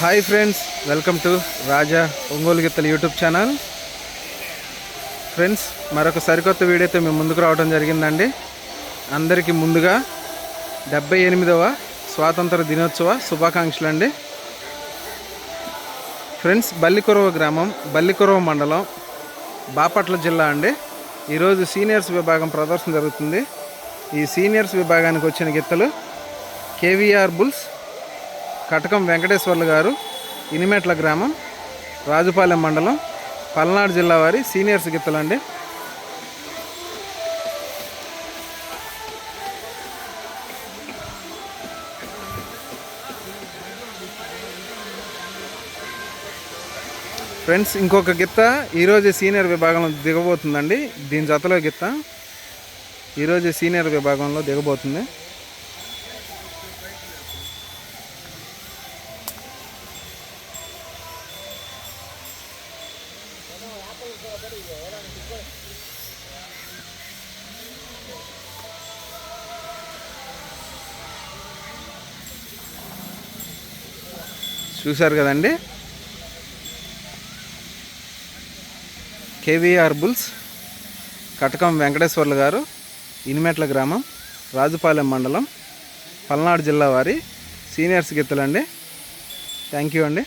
Hi friends welcome to Raja Ongole గిత్తల YouTube channel friends మరొక సరికొత్త వీడియోతో మేము ముందుకు రావడం జరిగిందండి. అందరికీ ముందుగా డెబ్బై ఎనిమిదవ స్వాతంత్ర దినోత్సవ శుభాకాంక్షలు అండి ఫ్రెండ్స్ బల్లికొరవ గ్రామం బల్లికొరవ మండలం బాపట్ల జిల్లా అండి. ఈరోజు సీనియర్స్ విభాగం ప్రదర్శన జరుగుతుంది. ఈ సీనియర్స్ విభాగానికి వచ్చిన గిత్తలు కేవీఆర్ బుల్స్ కటకం వెంకటేశ్వర్లు గారు ఇనిమెట్ల గ్రామం రాజుపాలెం మండలం పల్నాడు జిల్లా వారి సీనియర్స్ గిత్తలండి. ఫ్రెండ్స్ ఇంకొక గిత్త ఈరోజు సీనియర్ విభాగంలో దిగబోతుందండి. దీని జతలో గిత్త ఈరోజు సీనియర్ విభాగంలో దిగబోతుంది. చూశారు కదండి? కేవీఆర్ బుల్స్ కటకం వెంకటేశ్వర్లు గారు ఇనిమెట్ల గ్రామం రాజుపాలెం మండలం పల్నాడు జిల్లా వారి సీనియర్స్ గిత్తలండి. థ్యాంక్ యూ అండి.